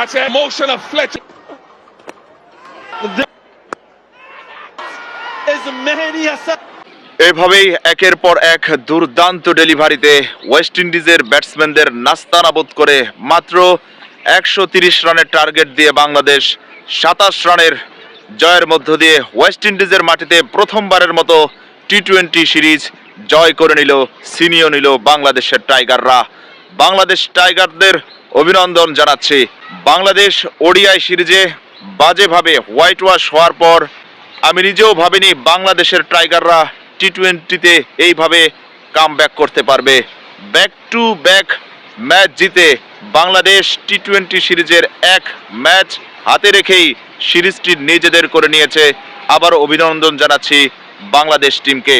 That's an emotion of Fletcher. এভাবেই একের পর এক দুর্দান্ত ডেলিভারিতে ওয়েস্ট ইন্ডিজের ব্যাটসম্যানদের নাস্তানাবোধ করে মাত্র একশো তিরিশ রানের টার্গেট দিয়ে বাংলাদেশ সাতাশ রানের জয়ের মধ্য দিয়ে ওয়েস্ট ইন্ডিজের মাটিতে প্রথমবারের মতো টি টোয়েন্টি সিরিজ জয় করে নিল সিনিয় নিল বাংলাদেশের টাইগাররা বাংলাদেশ টাইগারদের অভিনন্দন জানাচ্ছি বাংলাদেশ ওডিআই সিরিজে বাজেভাবে হোয়াইট ওয়াশ হওয়ার পর আমি নিজেও ভাবিনি বাংলাদেশের টাইগাররা টি টোয়েন্টিতে এইভাবে কাম করতে পারবে। ব্যাক টু ব্যাক ম্যাচ জিতে বাংলাদেশ টি টোয়েন্টি সিরিজের এক ম্যাচ হাতে রেখেই সিরিজটি নিজেদের করে নিয়েছে। আবার অভিনন্দন জানাচ্ছি বাংলাদেশ টিমকে।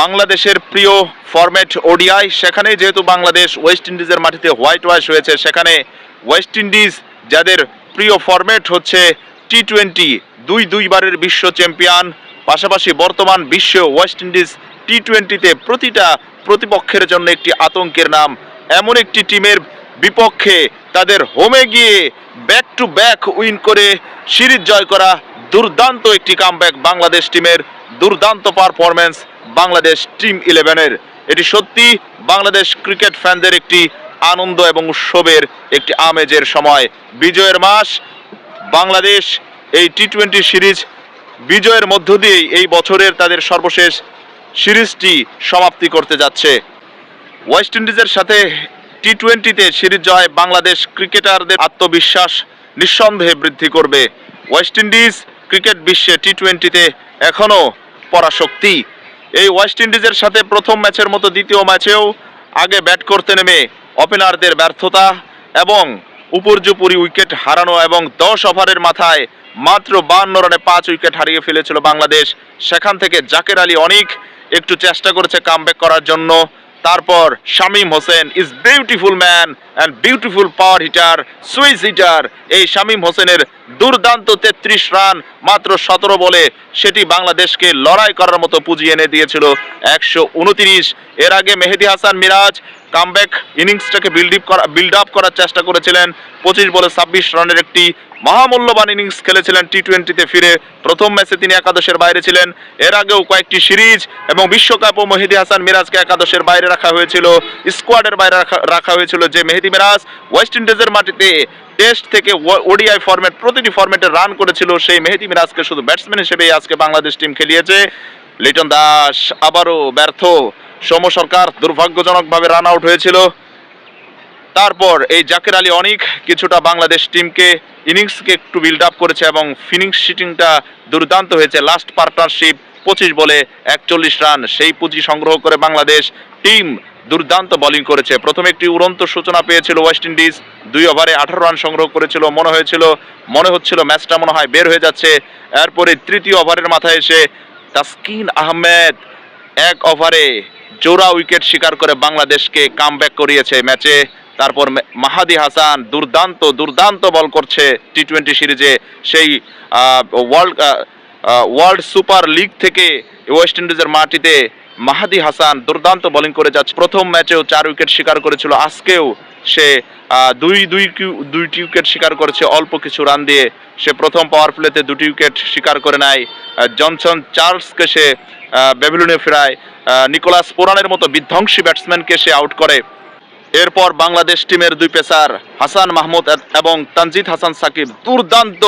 বাংলাদেশের প্রিয় ফরম্যাট ওডিআই সেখানে যেহেতু বাংলাদেশ ওয়েস্ট ইন্ডিজের মাটিতে হোয়াইট ওয়াশ হয়েছে, সেখানে ওয়েস্ট ইন্ডিজ যাদের প্রিয় ফরম্যাট হচ্ছে টি টোয়েন্টি দুই দুইবারের বিশ্ব চ্যাম্পিয়ন পাশাপাশি বর্তমান বিশ্ব ওয়েস্ট ইন্ডিজ টি টোয়েন্টিতে প্রতিটা প্রতিপক্ষের জন্য একটি আতঙ্কের নাম। এমন একটি টিমের বিপক্ষে তাদের হোমে গিয়ে ব্যাক টু ব্যাক উইন করে সিরিজ জয় করা দুর্দান্ত একটি কামব্যাক বাংলাদেশ টিমের দুর্দান্ত পারফরমেন্স বাংলাদেশ টিম ইলেভেনের এটি সত্যি বাংলাদেশ ক্রিকেট ফ্যানদের একটি আনন্দ এবং উৎসবের একটি আমেজের সময়। বিজয়ের মাস, বাংলাদেশ এই টি টোয়েন্টি সিরিজ বিজয়ের মধ্য দিয়েই এই বছরের তাদের সর্বশেষ সিরিজটি সমাপ্তি করতে যাচ্ছে। ওয়েস্ট ইন্ডিজের সাথে টি টোয়েন্টিতে সিরিজ জয় বাংলাদেশ ক্রিকেটারদের আত্মবিশ্বাস নিঃসন্দেহে বৃদ্ধি করবে। ওয়েস্ট ইন্ডিজ ক্রিকেট বিশ্বে টি টোয়েন্টিতে এখনও পরাশক্তি। এই ওয়েস্ট ইন্ডিজের সাথে প্রথম ম্যাচের মতো দ্বিতীয় ম্যাচেও আগে ব্যাট করতে নেমে ওপেনারদের ব্যর্থতা এবং উপর্যুপুরি উইকেট হারানো এবং দশ ওভারের মাথায় মাত্র বান্ন রানে পাঁচ উইকেট হারিয়ে ফেলেছিল বাংলাদেশ। সেখান থেকে জাকের আলী অনেক একটু চেষ্টা করেছে কামব্যাক করার জন্য। তারপর Shamim Hossain is beautiful man and beautiful power hitter switch hitter এই শামীম হোসেনের দুর্দান্ত তেত্রিশ রান মাত্র সতেরো বলে সেটি বাংলাদেশকে লড়াই করার মতো পুঁজি এনে দিয়েছিল। একশো উনতিরিশ। এর আগে মেহেদি হাসান মিরাজ কামব্যাক ইনিংসটাকে বিল্ড করা বিল্ড আপ করার চেষ্টা করেছিলেন। পঁচিশ বলে ছাব্বিশ রানের একটি মহামূল্যবান ইনিংস খেলেছিলেন টি টোয়েন্টিতে ফিরে। প্রথম ম্যাচে তিনি একাদশের বাইরে ছিলেন। এর আগেও কয়েকটি সিরিজ এবং বিশ্বকাপ ও মেহেদি হাসান মিরাজকে একাদশের বাইরে রাখা হয়েছিল। স্কোয়াডের বাইরে রাখা হয়েছিল যে মেহেদি মিরাজ। ওয়েস্ট ইন্ডিজের মাটিতে টেস্ট থেকে ওডিআই ফরম্যাট প্রতিটি ফরম্যাটে রান করেছিল সেই মেহেদি মিরাজকে। শুধু ব্যাটসম্যান হিসেবেই আজকে বাংলাদেশ টিম খেলিয়েছে। লিটন দাস আবারও ব্যর্থ। সৌম সরকার দুর্ভাগ্যজনকভাবে রান আউট হয়েছিল। তারপর এই জাকের আলী অনেক কিছুটা বাংলাদেশ টিমকে ইনিংসকে একটু বিল্ড আপ করেছে এবং ফিনিশিংটা দুর্দান্ত হয়েছে। লাস্ট পার্টনারশিপ পঁচিশ বলে একচল্লিশ রান সেই পুঁজি সংগ্রহ করে বাংলাদেশ টিম দুর্দান্ত বোলিং করেছে। প্রথমে একটি উড়ন্ত সূচনা পেয়েছিল ওয়েস্ট ইন্ডিজ দুই ওভারে আঠারো রান সংগ্রহ করেছিল। মনে হয়েছিল, মনে হচ্ছিল ম্যাচটা মনে হয় বের হয়ে যাচ্ছে। এরপরে তৃতীয় ওভারের মাথায় এসে তাসকিন আহমেদ এক ওভারে জোড়া উইকেট শিকার করে বাংলাদেশকে কামব্যাক করিয়েছে ম্যাচে। তারপর মাহাদি হাসান দুর্দান্ত দুর্দান্ত বল করছে টি টোয়েন্টি সিরিজে সেই ওয়ার্ল্ড ওয়ার্ল্ড সুপার লিগ থেকে ওয়েস্ট ইন্ডিজের মাটিতে মাহাদি হাসান দুর্দান্ত বোলিং করে যাচ্ছে। প্রথম ম্যাচেও চার উইকেট শিকার করেছিল। আজকেও সে দুই দুই দুইটি উইকেট শিকার করেছে। অল্প কিছু রান দিয়ে সে প্রথম পাওয়ার প্লেতে দুটি উইকেট শিকার করে নেয়। জনসন চার্লসকে সে ব্যাবিলনে ফেরায় নিকোলাস পোরানের মতো বিধ্বংসী ব্যাটসম্যানকে সে আউট করে। এরপর বাংলাদেশ টিমের দুই পেসার, হাসান মাহমুদ এবং তানজিদ হাসান সাকিব দুর্দান্ত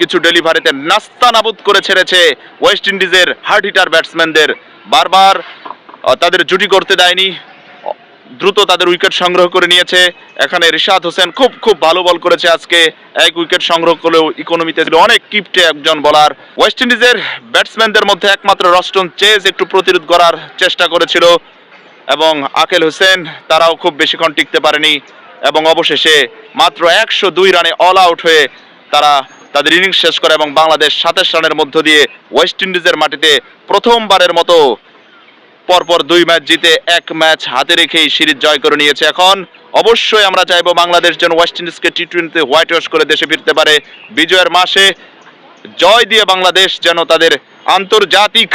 কিছু ডেলিভারিতে নাস্তানাবুদ করে ছেড়েছে ওয়েস্ট ইন্ডিজের হার্ড হিটার ব্যাটসম্যানদের। বারবার তাদের জুটি করতে দেয়নি। দ্রুত তাদের উইকেট সংগ্রহ করে নিয়েছে। এখানে রিশাদ হোসেন খুব খুব ভালো বল করেছে আজকে। এক উইকেট সংগ্রহ করলেও ইকোনমিতে ছিল অনেক কিপটে একজন বলার। ওয়েস্ট ইন্ডিজের ব্যাটসম্যানদের মধ্যে একমাত্র রস্টন চেজ একটু প্রতিরোধ করার চেষ্টা করেছিল। এবং আকেল হোসেন তারাও খুব বেশিক্ষণ টিকতে পারেনি। এবং অবশেষে মাত্র একশো দুই রানে অল আউট হয়ে তারা তাদের ইনিংস শেষ করে এবং বাংলাদেশ সাতাশ রানের মধ্য দিয়ে ওয়েস্ট ইন্ডিজের মাটিতে প্রথমবারের মতো পরপর দুই ম্যাচ জিতে এক ম্যাচ হাতে রেখেই সিরিজ জয় করে নিয়েছে এখন। অবশ্যই আমরা চাইব বাংলাদেশ যেন ওয়েস্ট ইন্ডিজকে টি টোয়েন্টিতে হোয়াইট ওয়াশ করে দেশে ফিরতে পারে। বিজয়ের মাসে জয় দিয়ে বাংলাদেশ যেন তাদের আন্তর্জাতিক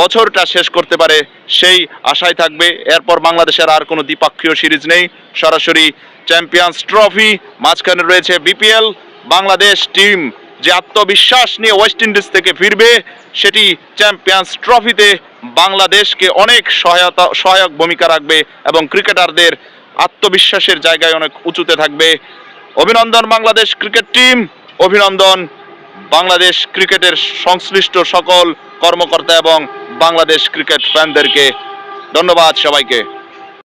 বছরটা শেষ করতে পারে, সেই আশায় থাকবে। এরপর বাংলাদেশের আর কোনো দ্বিপাক্ষীয় সিরিজ নেই। সরাসরি চ্যাম্পিয়ন্স ট্রফি মাঝখানে রয়েছে বিপিএল বাংলাদেশ টিম যে আত্মবিশ্বাস নিয়ে ওয়েস্ট ইন্ডিজ থেকে ফিরবে, সেটি চ্যাম্পিয়ন্স ট্রফিতে বাংলাদেশকে অনেক সহায়তা, সহায়ক ভূমিকা রাখবে এবং ক্রিকেটারদের আত্মবিশ্বাসের জায়গায় অনেক উঁচুতে থাকবে। অভিনন্দন বাংলাদেশ ক্রিকেট টিম। অভিনন্দন বাংলাদেশ ক্রিকেটের সংশ্লিষ্ট সকল কর্মকর্তা এবং বাংলাদেশ ক্রিকেট ফ্যানদেরকে। ধন্যবাদ সবাইকে।